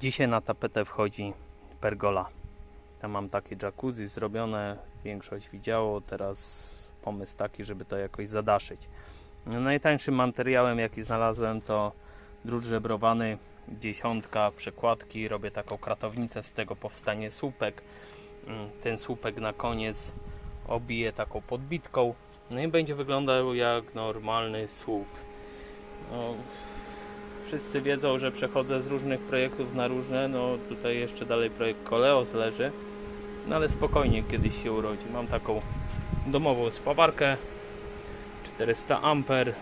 Dzisiaj na tapetę wchodzi pergola. Tam mam takie jacuzzi zrobione, większość widziało, teraz pomysł taki, żeby to jakoś zadaszyć. Najtańszym materiałem jaki znalazłem to drut żebrowany, dziesiątka, przekładki, robię taką kratownicę, z tego powstanie słupek. Mm, Ten słupek na koniec obiję taką podbitką, no i będzie wyglądał jak normalny słup. No, wszyscy wiedzą, że przechodzę z różnych projektów na różne. No tutaj jeszcze dalej projekt Coleos leży. No ale spokojnie kiedyś się urodzi. Mam taką domową spawarkę 400 amper.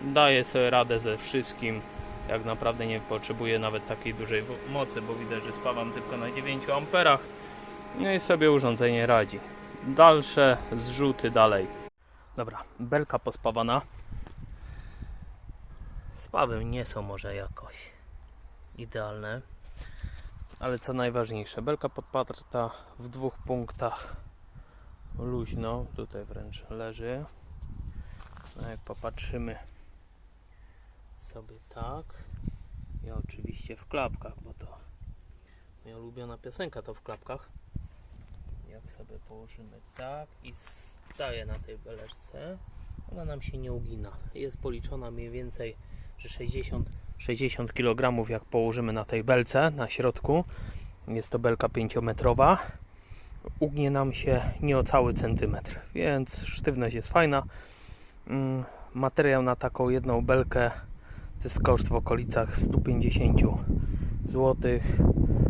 Daję sobie radę ze wszystkim. Jak naprawdę nie potrzebuję nawet takiej dużej mocy, bo widać, że spawam tylko na 9 amperach. No i sobie urządzenie radzi. Dalsze zrzuty dalej. Dobra, belka pospawana. Spawy nie są może jakoś idealne, ale co najważniejsze, belka podparta w dwóch punktach luźno, tutaj wręcz leży. No jak popatrzymy sobie tak i oczywiście w klapkach, bo to moja ulubiona piosenka to w klapkach. Jak sobie położymy tak i staje na tej beleczce, ona nam się nie ugina. Jest policzona mniej więcej, że 60, 60 kg jak położymy na tej belce na środku. Jest to belka 5-metrowa. Ugnie nam się nie o cały centymetr, więc sztywność jest fajna. Mm, Materiał na taką jedną belkę to jest koszt w okolicach 150 zł.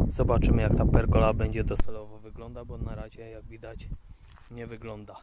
Zobaczymy jak ta pergola będzie docelowo wygląda, bo na razie jak widać nie wygląda.